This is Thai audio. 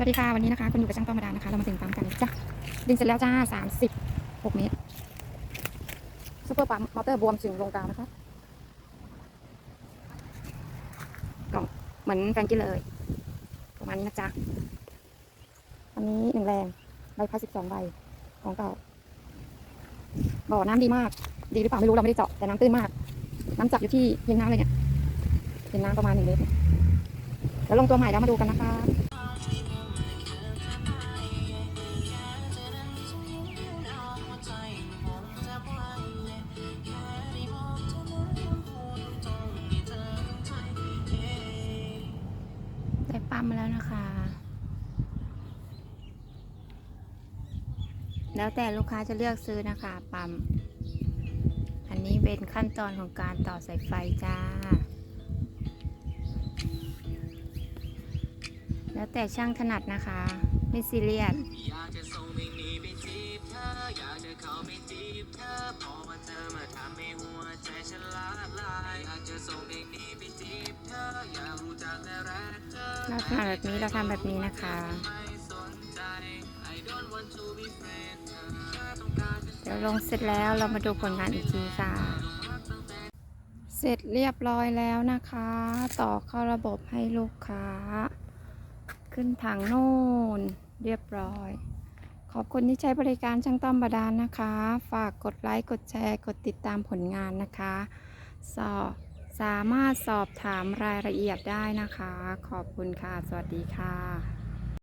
สวัสดีค่ะ วันนี้นะคะคุณอยู่กับช่างต้อมดานนะคะ เรามาถึงปั๊มกันจ้ะดึงเสร็จแล้วจ้าสามสิบหกเมตรซูเปอร์ปั๊มมอเตอร์บวมถึงลงกลางนะคะกล่องเหมือนแฟรงกี้เลย ประมาณนี้นะจ๊ะอันนี้หนึ่งแรงใบพัดสิบสองใบของเก่าบ่อน้ำดีมาก ดีหรือเปล่าไม่รู้เราไม่ได้เจาะแต่น้ำตื้นมาก น้ำจับอยู่ที่พื้นน้ำเลยเนี่ยเป็นน้ำประมาณหนึ่งเมตรแล้วลงตัวใหม่แล้วมาดูกันนะคะ ปั๊มมาแล้วนะคะ แล้วแต่ลูกค้าจะเลือกซื้อนะคะ ปั๊ม อันนี้เป็นขั้นตอนของการต่อสายไฟจ้า แล้วแต่ช่างถนัดนะคะ ไม่ซีเรียสอยากจะส่งเพลง เราทำให้หัวใจฉันละลายอยากจะส่งเพลงนี้ไปจีบเธออยากรู้จักแต่แบบนี้เราทำแบบนี้นะคะ เดี๋ยวลงเสร็จแล้วเรามาดูผลงานอีกทีค่ะ เสร็จเรียบร้อยแล้วนะคะ ต่อเข้าระบบให้ลูกค้า ขึ้นทางโน่นเรียบร้อย ขอบคุณที่ใช้บริการช่างต้อมบาดาลนะคะ ฝากกดไลค์ กดแชร์ กดติดตามผลงานนะคะสอบ สามารถสอบถามรายละเอียดได้นะคะ ขอบคุณค่ะ สวัสดีค่ะ